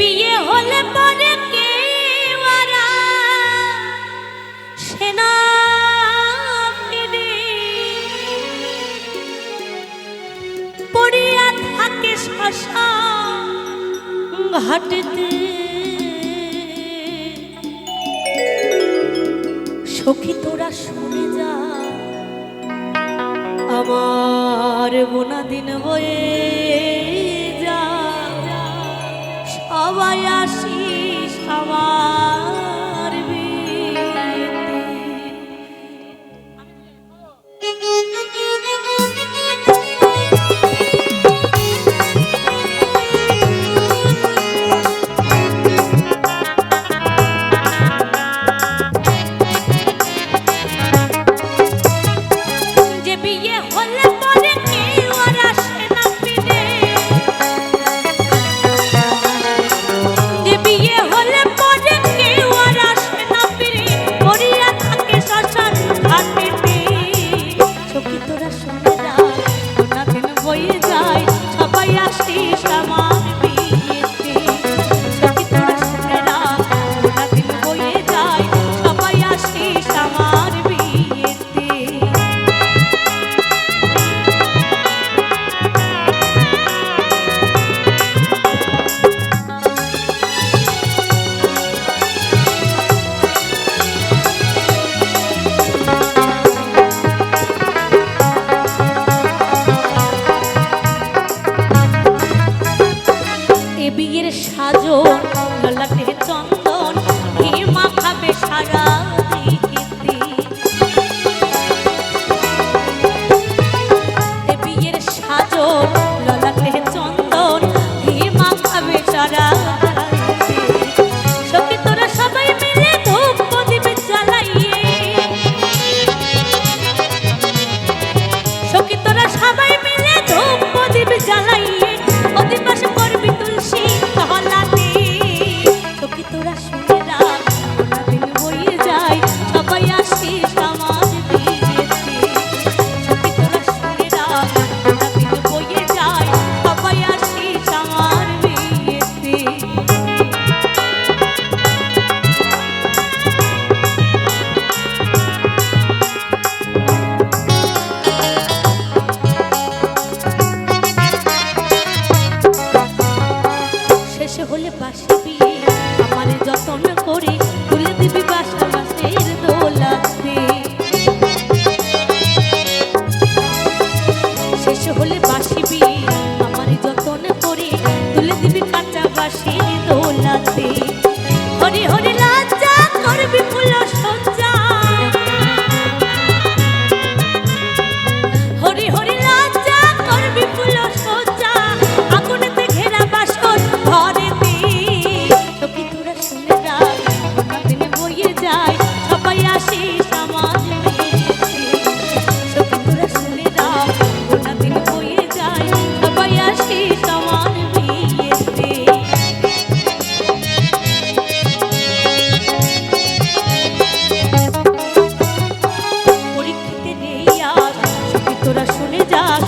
বিয়ে হলে পরে কে সেনা পড়িয়া থাকে শশা ঘাটতে। সখী তোরা শুনে যা, আমার বোনা দিন হয়ে সবাই আসিস আমার হইয়া শিষ আমার। জ্বালাই with the people. তোরা শুনে যাস।